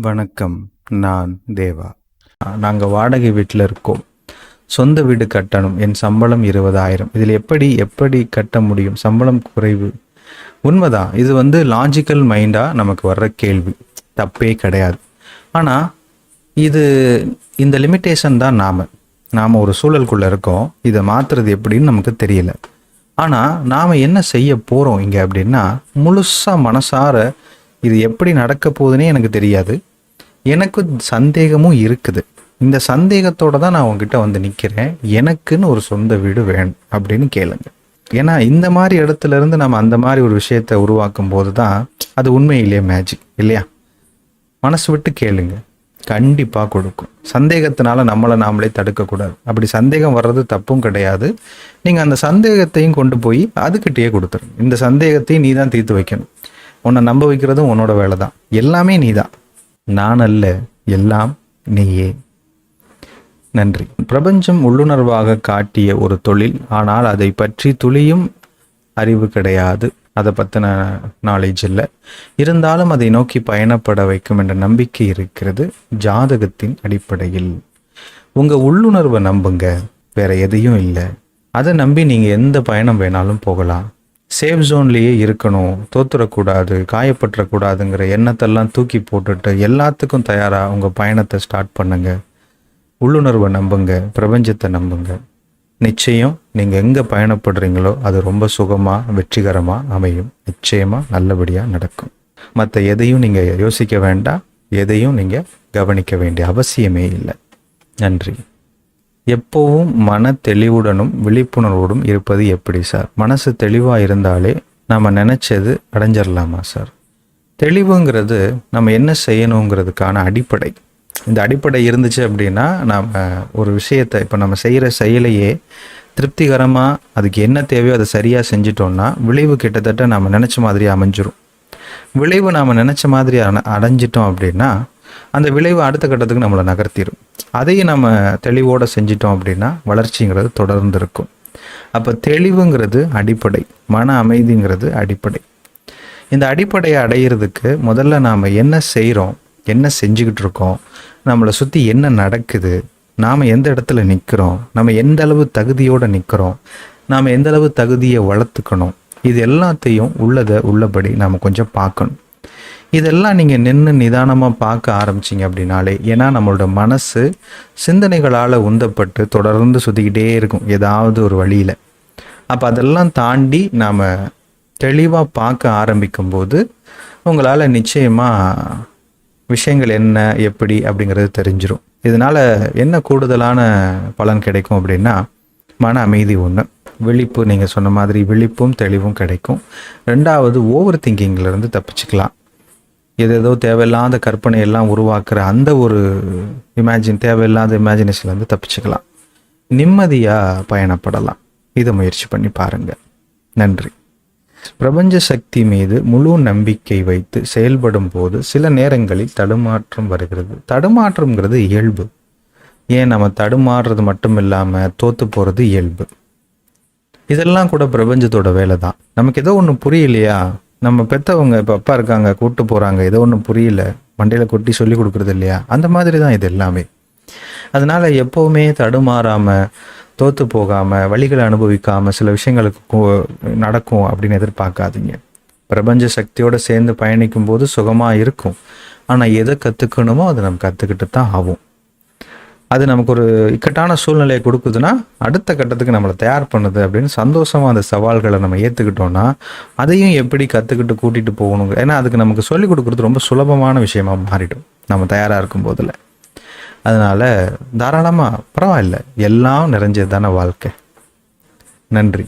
வணக்கம் நான் தேவா. நாங்கள் வாடகை வீட்டில் இருக்கோம். சொந்த வீடு கட்டணும். என் சம்பளம் இருபதாயிரம். இதில் எப்படி எப்படி கட்ட முடியும்? சம்பளம் குறைவு. உண்மைதான் இது வந்து லாஜிக்கல் மைண்டாக நமக்கு வர்ற கேள்வி. தப்பே கிடையாது. ஆனால் இது இந்த லிமிட்டேஷன் தான் நாம். நாம் ஒரு சூழலுக்குள்ளே இருக்கோம். இதை மாற்றுறது எப்படின்னு நமக்கு தெரியல. ஆனால் நாம் என்ன செய்ய போகிறோம் இங்கே அப்படின்னா முழுசாக மனசார இது எப்படி நடக்க போகுதுன்னே எனக்கு தெரியாது. எனக்கு சந்தேகமும் இருக்குது. இந்த சந்தேகத்தோட தான் நான் உங்ககிட்ட வந்து நிற்கிறேன் எனக்குன்னு ஒரு சொந்த வீடு வேணும் அப்படின்னு கேளுங்க. ஏன்னா இந்த மாதிரி இடத்துல இருந்து நம்ம அந்த மாதிரி ஒரு விஷயத்தை உருவாக்கும் போது தான் அது உண்மையிலேயே மேஜிக் இல்லையா? மனசு விட்டு கேளுங்க. கண்டிப்பாக கொடுக்கும். சந்தேகத்தினால நம்மளை நாமளே தடுக்கக்கூடாது. அப்படி சந்தேகம் வர்றது தப்பும் கிடையாது. நீங்கள் அந்த சந்தேகத்தையும் கொண்டு போய் அதுக்கிட்டேயே கொடுத்துருங்க. இந்த சந்தேகத்தையும் நீ தான் தீர்த்து வைக்கணும். உன்னை நம்ப வைக்கிறதும் உன்னோட வேலை தான் எல்லாமே நீ தான் நான் அல்ல எல்லாம் நீயே. நன்றி. பிரபஞ்சம் உள்ளுணர்வாக காட்டிய ஒரு தொழில் ஆனால் அதை பற்றி துளியும் அறிவு கிடையாது. அதை பற்றின நாலேஜ் இல்லை. இருந்தாலும் அதை நோக்கி பயணப்பட வைக்கும் என்ற நம்பிக்கை இருக்கிறது ஜாதகத்தின் அடிப்படையில். உங்கள் உள்ளுணர்வை நம்புங்க. வேற எதையும் இல்லை. அதை நம்பி நீங்கள் எந்த பயணம் வேணாலும் போகலாம். சேஃப் ஜோன்லேயே இருக்கணும் தோத்துடக்கூடாது காயப்பட்டுறக்கூடாதுங்கிற எண்ணத்தெல்லாம் தூக்கி போட்டுட்டு எல்லாத்துக்கும் தயாராக உங்கள் பயணத்தை ஸ்டார்ட் பண்ணுங்க. உள்ளுணர்வை நம்புங்க பிரபஞ்சத்தை நம்புங்க. நிச்சயம் நீங்கள் எங்கே பயணப்படுறீங்களோ அது ரொம்ப சுகமாக வெற்றிகரமாக அமையும். நிச்சயமாக நல்லபடியாக நடக்கும். மற்ற எதையும் நீங்கள் யோசிக்க வேண்டாம் எதையும் நீங்கள் கவனிக்க வேண்டிய அவசியமே இல்லை. நன்றி. எப்போவும் மன தெளிவுடனும் விழிப்புணர்வோடும் இருப்பது எப்படி சார்? மனசு தெளிவாக இருந்தாலே நம்ம நினச்சது அடைஞ்சிடலாமா சார்? தெளிவுங்கிறது நம்ம என்ன செய்யணுங்கிறதுக்கான அடிப்படை. இந்த அடிப்படை இருந்துச்சு அப்படின்னா நாம் ஒரு விஷயத்தை இப்போ நம்ம செய்கிற செயலையே திருப்திகரமாக அதுக்கு என்ன தேவையோ அதை சரியாக செஞ்சிட்டோம்னா விளைவு கிட்டத்தட்ட நம்ம நினச்ச மாதிரி அமைஞ்சிரும். விளைவு நாம் நினச்ச மாதிரி அடைஞ்சிட்டோம் அப்படின்னா அந்த விளைவு அடுத்த கட்டத்துக்கு நம்மளை நகர்த்திடும் அதையும் நம்ம தெளிவோடு செஞ்சிட்டோம் அப்படின்னா வளர்ச்சிங்கிறது தொடர்ந்து இருக்கும் அப்போ தெளிவுங்கிறது அடிப்படை மன அமைதிங்கிறது அடிப்படை. இந்த அடிப்படையை அடையிறதுக்கு முதல்ல நாம் என்ன செய்கிறோம் என்ன செஞ்சுக்கிட்டு இருக்கோம் நம்மளை சுற்றி என்ன நடக்குது நாம் எந்த இடத்துல நிற்கிறோம் நம்ம எந்த அளவு தகுதியோடு நிற்கிறோம் நாம் எந்த அளவு தகுதியை வளர்த்துக்கணும் இது எல்லாத்தையும் உள்ளதை உள்ளபடி நாம் கொஞ்சம் பார்க்கணும். இதெல்லாம் நீங்கள் நின்று நிதானமாக பார்க்க ஆரம்பிச்சிங்க அப்படின்னாலே ஏன்னா நம்மளோட மனசு சிந்தனைகளால் உந்தப்பட்டு தொடர்ந்து சுற்றிக்கிட்டே இருக்கும் ஏதாவது ஒரு வழியில். அப்போ அதெல்லாம் தாண்டி நாம் தெளிவாக பார்க்க ஆரம்பிக்கும்போது உங்களால் நிச்சயமாக விஷயங்கள் என்ன எப்படி அப்படிங்கிறது தெரிஞ்சிடும் இதனால் என்ன கூடுதலான பலன் கிடைக்கும் அப்படின்னா மன அமைதி ஒன்று விழிப்பு நீங்கள் சொன்ன மாதிரி விழிப்பும் தெளிவும் கிடைக்கும். ரெண்டாவது ஓவர் திங்கிங்லேருந்து தப்பிச்சுக்கலாம். எதேதோ தேவையில்லாத கற்பனை எல்லாம் உருவாக்குற அந்த ஒரு இமேஜின் தேவையில்லாத இமேஜினேஷன்லேருந்து தப்பிச்சுக்கலாம். நிம்மதியாக பயணப்படலாம். இதை முயற்சி பண்ணி பாருங்கள் நன்றி. பிரபஞ்ச சக்தி மீது முழு நம்பிக்கை வைத்து செயல்படும் போது சில நேரங்களில் தடுமாற்றம் வருகிறது. தடுமாற்றம்ங்கிறது இயல்பு. ஏன் நம்ம தடுமாறுறது மட்டும் இல்லாமல் தோத்து போகிறது இயல்பு. இதெல்லாம் கூட பிரபஞ்சத்தோட வேலை தான் நமக்கு ஏதோ ஒன்று புரியலையா? நம்ம பெற்றவங்க இப்போ அப்பா இருக்காங்க கூப்பிட்டு போகிறாங்க ஏதோ ஒன்றும் புரியல மண்டையில் கொட்டி சொல்லி கொடுக்குறது இல்லையா? அந்த மாதிரி தான் இது எல்லாமே. அதனால் எப்போவுமே தடுமாறாமல் தோற்று போகாமல் வழிகளை அனுபவிக்காமல் சில விஷயங்களுக்கு நடக்கும் அப்படின்னு எதிர்பார்க்காதீங்க. பிரபஞ்ச சக்தியோடு சேர்ந்து பயணிக்கும் போது சுகமாக இருக்கும். ஆனால் எதை கற்றுக்கணுமோ அதை நம்ம கற்றுக்கிட்டு தான் ஆகும். அது நமக்கு ஒரு இக்கட்டான சூழ்நிலையை கொடுக்குதுன்னா அடுத்த கட்டத்துக்கு நம்மளை தயார் பண்ணுது அப்படின்னு சந்தோஷமாக அந்த சவால்களை நம்ம ஏற்றுக்கிட்டோன்னா அதையும் எப்படி கற்றுக்கிட்டு கூட்டிகிட்டு போகணுங்க ஏன்னா அதுக்கு நமக்கு சொல்லிக் கொடுக்குறது ரொம்ப சுலபமான விஷயமா மாறிடும். நம்ம தயாராக இருக்கும் போதில் அதனால் தாராளமாக பரவாயில்ல. எல்லாம் நிறைஞ்சது தானே வாழ்க்கை. நன்றி.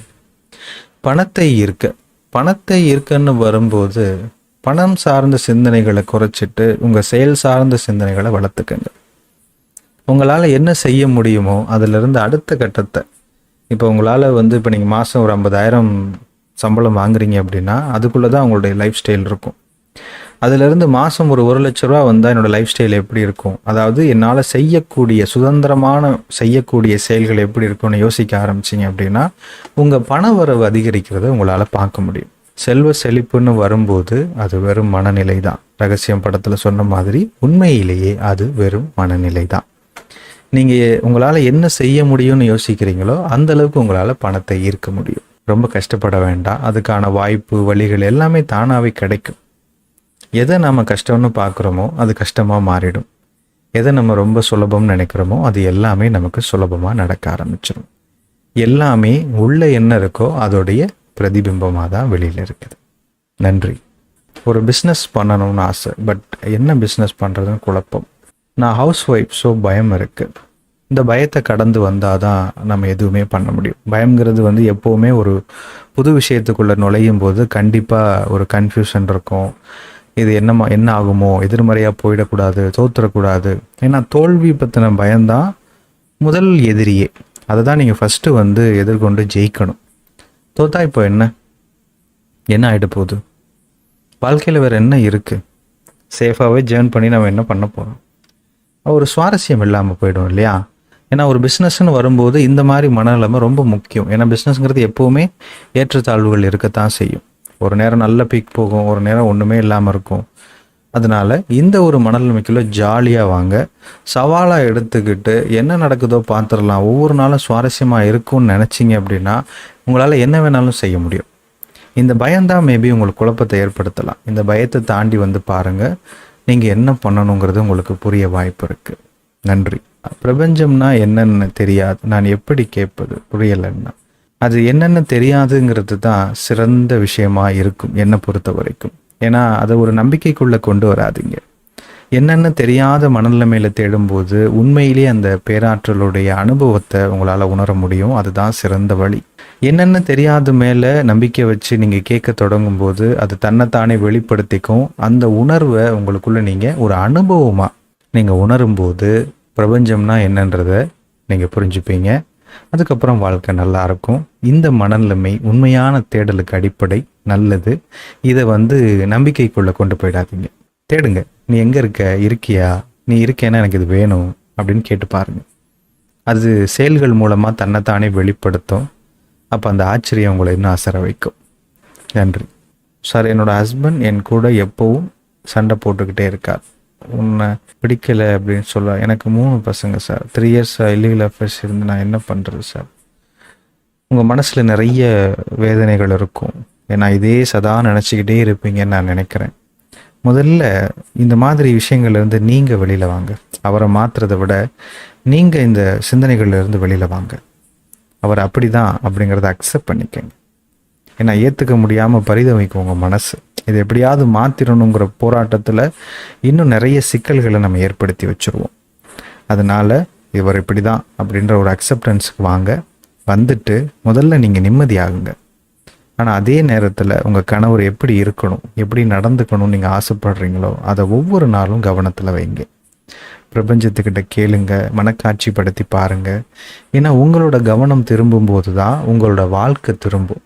பணத்தை ஈர்க்க. பணத்தை ஈர்க்கன்னு வரும்போது பணம் சார்ந்த சிந்தனைகளை குறைச்சிட்டு உங்கள் செயல் சார்ந்த சிந்தனைகளை வளர்த்துக்கங்க. உங்களால் என்ன செய்ய முடியுமோ அதிலிருந்து அடுத்த கட்டத்தை. இப்போ உங்களால் வந்து இப்போ நீங்கள் மாதம் ஒரு ஐம்பதாயிரம் சம்பளம் வாங்குறீங்க அப்படின்னா அதுக்குள்ளே தான் உங்களுடைய லைஃப் ஸ்டைல் இருக்கும். அதிலிருந்து மாதம் ஒரு ஒரு லட்ச ரூபா வந்தால் என்னோடய லைஃப் ஸ்டைல் எப்படி இருக்கும்? அதாவது என்னால் செய்யக்கூடிய சுதந்திரமான செய்யக்கூடிய செயல்கள் எப்படி இருக்கும்னு யோசிக்க ஆரம்பிச்சிங்க அப்படின்னா உங்கள் பண வரவு அதிகரிக்கிறத உங்களால் பார்க்க முடியும். செல்வ செழிப்புன்னு வரும்போது அது வெறும் மனநிலை தான் ரகசியம் படத்தில் சொன்ன மாதிரி உண்மையிலேயே அது வெறும் மனநிலை தான் நீங்கள் உங்களால் என்ன செய்ய முடியும்னு யோசிக்கிறீங்களோ அந்த அளவுக்கு உங்களால் பணத்தை ஈர்க்க முடியும். ரொம்ப கஷ்டப்பட வேண்டாம். அதுக்கான வாய்ப்பு வழிகள் எல்லாமே தானாகவே கிடைக்கும். எதை நம்ம கஷ்டம்னு பார்க்குறோமோ அது கஷ்டமாக மாறிடும். எதை நம்ம ரொம்ப சுலபம்னு நினைக்கிறோமோ அது எல்லாமே நமக்கு சுலபமாக நடக்க ஆரம்பிச்சிடும் எல்லாமே உள்ள என்ன இருக்கோ அதோடைய பிரதிபிம்பமாக தான் வெளியில் இருக்குது. நன்றி. ஒரு பிஸ்னஸ் பண்ணணும்னு ஆசை பட் என்ன பிஸ்னஸ் பண்ணுறதுன்னு குழப்பம். நான் ஹவுஸ் ஒய்ஃப் ஸோ பயம் இருக்குது இந்த பயத்தை கடந்து வந்தால் தான் நம்ம எதுவுமே பண்ண முடியும். பயம்ங்கிறது வந்து எப்போவுமே ஒரு புது விஷயத்துக்குள்ளே நுழையும் போது கண்டிப்பாக ஒரு கன்ஃபியூஷன் இருக்கும். இது என்னமா என்ன ஆகுமோ? எதிர்மறையாக போயிடக்கூடாது தோற்றுறக்கூடாது ஏன்னா தோல்வி பற்றின பயம்தான் முதல் எதிரியே. அதை தான் நீங்கள் ஃபஸ்ட்டு வந்து எதிர்கொண்டு ஜெயிக்கணும். தோத்தா இப்போ என்ன? என்ன ஆகிட போகுது? வாழ்க்கையில் வேறு என்ன இருக்குது சேஃபாகவே ஜேர்ன் பண்ணி நம்ம என்ன பண்ண போகிறோம் ஒரு சுவாரஸ்யம் இல்லாமல் போயிடும் இல்லையா? ஏன்னா ஒரு பிஸ்னஸ்ன்னு வரும்போது இந்த மாதிரி மனநிலைமை ரொம்ப முக்கியம். ஏன்னா பிஸ்னஸ்ங்கிறது எப்போவுமே ஏற்றத்தாழ்வுகள் இருக்கத்தான் செய்யும். ஒரு நேரம் நல்ல பீக் போகும் ஒரு நேரம் ஒன்றுமே இல்லாமல் இருக்கும். அதனால இந்த ஒரு மனநிலைமைக்குள்ள ஜாலியாக வாங்க சவாலாக எடுத்துக்கிட்டு என்ன நடக்குதோ பார்த்துடலாம் ஒவ்வொரு நாளும் சுவாரஸ்யமாக இருக்கும்னு நினச்சிங்க அப்படின்னா உங்களால் என்ன வேணாலும் செய்ய முடியும். இந்த பயம்தான் மேபி உங்களுக்கு குழப்பத்தை ஏற்படுத்தலாம். இந்த பயத்தை தாண்டி வந்து பாருங்கள் நீங்கள் என்ன பண்ணணுங்கிறது உங்களுக்கு புரிய வாய்ப்பு இருக்குது நன்றி. பிரபஞ்சம்னா என்னென்னு தெரியாது. நான் எப்படி கேட்பது? புரியலைன்னா. அது என்னென்ன தெரியாதுங்கிறது தான் சிறந்த விஷயமா இருக்கும் என்னை பொறுத்த வரைக்கும். ஏன்னா அதை ஒரு நம்பிக்கைக்குள்ளே கொண்டு வராதிங்க. என்னென்ன தெரியாத மனநிலைமையில் தேடும்போது உண்மையிலேயே அந்த பேராற்றலுடைய அனுபவத்தை உங்களால் உணர முடியும். அதுதான் சிறந்த வழி. என்னென்னு தெரியாத மேலே நம்பிக்கை வச்சு நீங்கள் கேட்க தொடங்கும் போது அது தன்னைத்தானே வெளிப்படுத்திக்கும். அந்த உணர்வை உங்களுக்குள்ளே நீங்கள் ஒரு அனுபவமாக நீங்கள் உணரும்போது பிரபஞ்சம்னா என்னன்றதை நீங்கள் புரிஞ்சுப்பீங்க. அதுக்கப்புறம் வாழ்க்கை நல்லா இருக்கும். இந்த மனநிலைமை உண்மையான தேடலுக்கு அடிப்படை நல்லது. இதை வந்து நம்பிக்கைக்குள்ளே கொண்டு போயிடாதீங்க. தேடுங்க. நீ எங்கே இருக்க? இருக்கியா? நீ இருக்கேன்னா எனக்கு இது வேணும் அப்படின்னு கேட்டு பாருங்க. அது செயல்கள் மூலமாக தன்னைத்தானே வெளிப்படுத்தும். அப்போ அந்த ஆச்சரியம் உங்களை இன்னும் அசர வைக்கும். நன்றி. சார் என்னோட ஹஸ்பண்ட் என் கூட எப்போவும் சண்டை போட்டுக்கிட்டே இருக்கார். உன்னை பிடிக்கலை அப்படின்னு சொல்ல எனக்கு மூணு பசங்க sir. Three years illegal affairs இருந்து நான் என்ன பண்ணுறது சார்? உங்கள் மனசில் நிறைய வேதனைகள் இருக்கும். ஏன்னா இதே சதா நினச்சிக்கிட்டே இருப்பீங்கன்னு நான் நினைக்கிறேன். முதல்ல இந்த மாதிரி விஷயங்கள்லேருந்து நீங்கள் வெளியில் வாங்க. அவரை மாற்றுறதை விட நீங்கள் இந்த சிந்தனைகள்லேருந்து வெளியில் வாங்க. அவர் அப்படி தான் அப்படிங்கிறத அக்செப்ட் பண்ணிக்கங்க. ஏன்னா ஏற்றுக்க முடியாமல் பரிதவிக்கும் உங்கள் மனசு. இது எப்படியாவது மாற்றிடணுங்கிற போராட்டத்தில் இன்னும் நிறைய சிக்கல்களை நம்ம ஏற்படுத்தி வச்சுருவோம். அதனால் இவர் இப்படி தான் அப்படின்ற ஒரு அக்செப்டன்ஸுக்கு வாங்க. வந்துட்டு முதல்ல நீங்கள் நிம்மதியாகுங்க. ஆனால் அதே நேரத்தில் உங்கள் கணவர் எப்படி இருக்கணும் எப்படி நடந்துக்கணும்னு நீங்கள் ஆசைப்படுறீங்களோ அதை ஒவ்வொரு நாளும் கவனத்தில் வைங்க. பிரபஞ்சத்துக்கிட்ட கேளுங்க மனக்காட்சிப்படுத்தி பாருங்க. ஏன்னா உங்களோட கவனம் திரும்பும்போது தான் உங்களோட வாழ்க்கை திரும்பும்.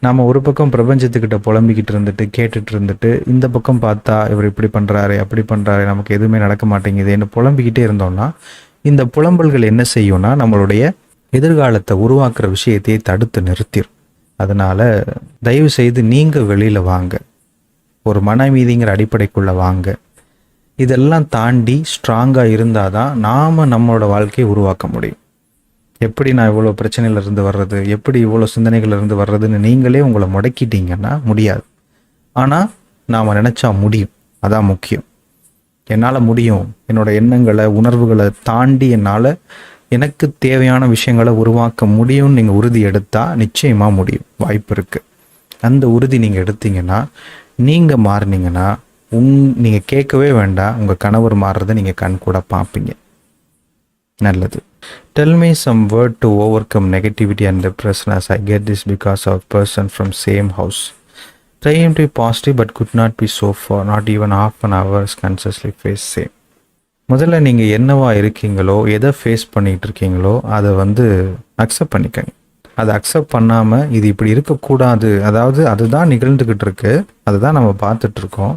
நாம் ஒரு பக்கம் பிரபஞ்சத்துக்கிட்ட புலம்பிக்கிட்டு இருந்துட்டு கேட்டுட்டு இருந்துட்டு இந்த பக்கம் பார்த்தா இவர் இப்படி பண்ணுறாரு அப்படி பண்ணுறாரு நமக்கு எதுவுமே நடக்க மாட்டேங்குதுன்னு புலம்பிக்கிட்டே இருந்தோம்னா இந்த புலம்பல்கள் என்ன செய்யும்னா நம்மளுடைய எதிர்காலத்தை உருவாக்குற விஷயத்தையே தடுத்து நிறுத்திடும் அதனால் தயவு செய்து நீங்கள் வெளியில் வாங்க. ஒரு மனமீதிங்கிற அடிப்படைக்குள்ளே வாங்க. இதெல்லாம் தாண்டி ஸ்ட்ராங்காக இருந்தால் தான் நாம் நம்மளோட வாழ்க்கையை உருவாக்க முடியும். எப்படி நான் இவ்வளோ பிரச்சனையிலேருந்து வர்றது? எப்படி இவ்வளோ சிந்தனைகள்லேருந்து வர்றதுன்னு நீங்களே உங்களை முடக்கிட்டீங்கன்னா முடியாது. ஆனால் நாம் நினச்சா முடியும். அதான் முக்கியம். என்னால் முடியும். என்னோட எண்ணங்களை உணர்வுகளை தாண்டி என்னால் எனக்கு தேவையான விஷயங்களை உருவாக்க முடியும்னு நீங்கள் உறுதி எடுத்தால் நிச்சயமாக முடியும். வாய்ப்பு இருக்குது அந்த உறுதி நீங்கள் எடுத்தீங்கன்னா நீங்கள் மாறினீங்கன்னா உங் நீங்கள் கேட்கவே வேண்டாம். உங்கள் கணவர் மாறுறதை நீங்கள் கண் கூட பார்ப்பீங்க. நல்லது. Tell me some word to overcome negativity and depression as I get this because of person from same house try em to positive but good not be so far not even half an hours consciously face same முதல்ல நீங்கள் என்னவா இருக்கீங்களோ எதை face பண்ணிகிட்டு இருக்கீங்களோ அதை வந்து accept பண்ணிக்கங்க. அதை அக்செப்ட் பண்ணாமல் இது இப்படி இருக்கக்கூடாது. அதாவது அதுதான் நிகழ்ந்துக்கிட்டு இருக்கு. அதுதான் நம்ம பார்த்துட்ருக்கோம்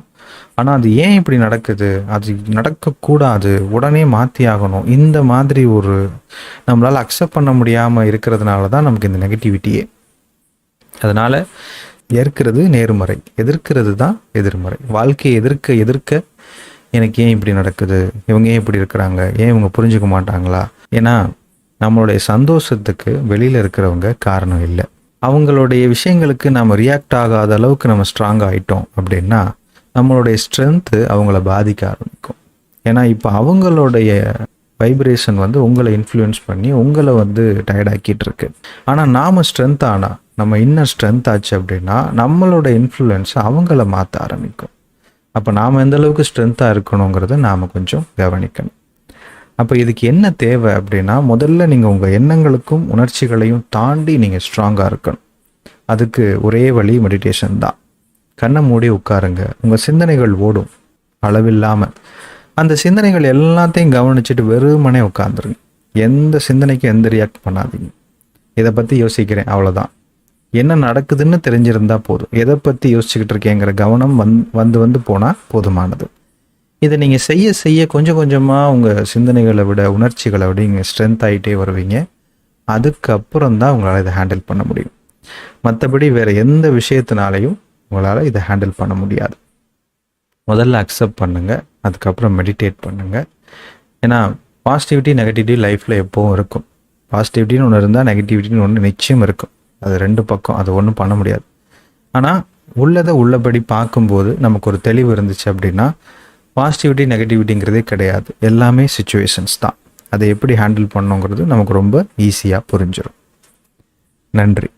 ஆனால் அது ஏன் இப்படி நடக்குது? அது நடக்கக்கூடாது. உடனே மாற்றி ஆகணும். இந்த மாதிரி ஒரு நம்மளால் அக்செப்ட் பண்ண முடியாமல் இருக்கிறதுனால தான் நமக்கு இந்த நெகட்டிவிட்டியே அதனால் ஏற்கிறது நேர்மறை. எதிர்க்கிறது தான் எதிர்மறை. வாழ்க்கையை எதிர்க்க எதிர்க்க எனக்கு ஏன் இப்படி நடக்குது? இவங்க ஏன் இப்படி இருக்கிறாங்க? ஏன் இவங்க புரிஞ்சுக்க மாட்டாங்களா? ஏன்னா நம்மளுடைய சந்தோஷத்துக்கு வெளியில் இருக்கிறவங்க காரணம் இல்லை. அவங்களுடைய விஷயங்களுக்கு நம்ம ரியாக்ட் ஆகாத அளவுக்கு நம்ம ஸ்ட்ராங் ஆகிட்டோம் அப்படின்னா நம்மளுடைய ஸ்ட்ரென்த்து அவங்கள பாதிக்க ஆரம்பிக்கும். ஏன்னா இப்போ அவங்களுடைய வைப்ரேஷன் வந்து உங்களை இன்ஃப்ளூயன்ஸ் பண்ணி உங்களை வந்து டயர்டாக்கிட்டு இருக்கு. ஆனால் நாம் ஸ்ட்ரென்த் ஆனால் நம்ம இன்னும் ஸ்ட்ரென்த் ஆச்சு அப்படின்னா நம்மளோட இன்ஃப்ளூயன்ஸ் அவங்கள மாற்ற ஆரம்பிக்கும். அப்போ நாம் எந்த அளவுக்கு ஸ்ட்ரென்த்தாக இருக்கணுங்கிறத நாம் கொஞ்சம் கவனிக்கணும். அப்போ இதுக்கு என்ன தேவை அப்படின்னா முதல்ல நீங்கள் உங்கள் எண்ணங்களுக்கும் உணர்ச்சிகளையும் தாண்டி நீங்கள் ஸ்ட்ராங்காக இருக்கணும். அதுக்கு ஒரே வழி மெடிடேஷன் தான். கண்ணை மூடி உட்காருங்க. உங்கள் சிந்தனைகள் ஓடும். அளவில்லாமல் அந்த சிந்தனைகள் எல்லாத்தையும் கவனிச்சுட்டு வெறுமனே உட்காந்துருங்க எந்த சிந்தனைக்கும் எந்த ரியாக்ட் பண்ணாதீங்க. இதை பற்றி யோசிக்கிறேன். அவ்வளோதான் என்ன நடக்குதுன்னு தெரிஞ்சிருந்தா போதும். எதை பற்றி யோசிச்சுக்கிட்டு இருக்கேங்கிற கவனம் வந் வந்து வந்து போனால் போதுமானது. இதை நீங்கள் செய்ய செய்ய கொஞ்சம் கொஞ்சமாக உங்கள் சிந்தனைகளை விட உணர்ச்சிகளை விட நீங்கள் ஸ்ட்ரென்த் ஆகிட்டே வருவீங்க. அதுக்கப்புறம் தான் உங்களால் இதை ஹேண்டில் பண்ண முடியும். மற்றபடி வேறு எந்த விஷயத்தினாலையும் உங்களால் இதை ஹேண்டில் பண்ண முடியாது. முதல்ல அக்செப்ட் பண்ணுங்கள் அதுக்கப்புறம் மெடிடேட் பண்ணுங்கள் ஏன்னா பாசிட்டிவிட்டி நெகட்டிவிட்டி லைஃப்பில் எப்போவும் இருக்கும். பாசிட்டிவிட்டின்னு ஒன்று இருந்தால் நெகட்டிவிட்டின்னு ஒன்று நிச்சயம் இருக்கும். அது ரெண்டு பக்கம் அது ஒன்றும் பண்ண முடியாது. ஆனால் உள்ளதை உள்ளபடி பார்க்கும்போது நமக்கு ஒரு தெளிவு இருந்துச்சு அப்படின்னா பாசிட்டிவிட்டி நெகட்டிவிட்டிங்கிறதே கிடையாது. எல்லாமே சுச்சுவேஷன்ஸ் தான். அதை எப்படி ஹேண்டில் பண்ணுங்கிறது நமக்கு ரொம்ப ஈஸியாக புரிஞ்சிடும் நன்றி.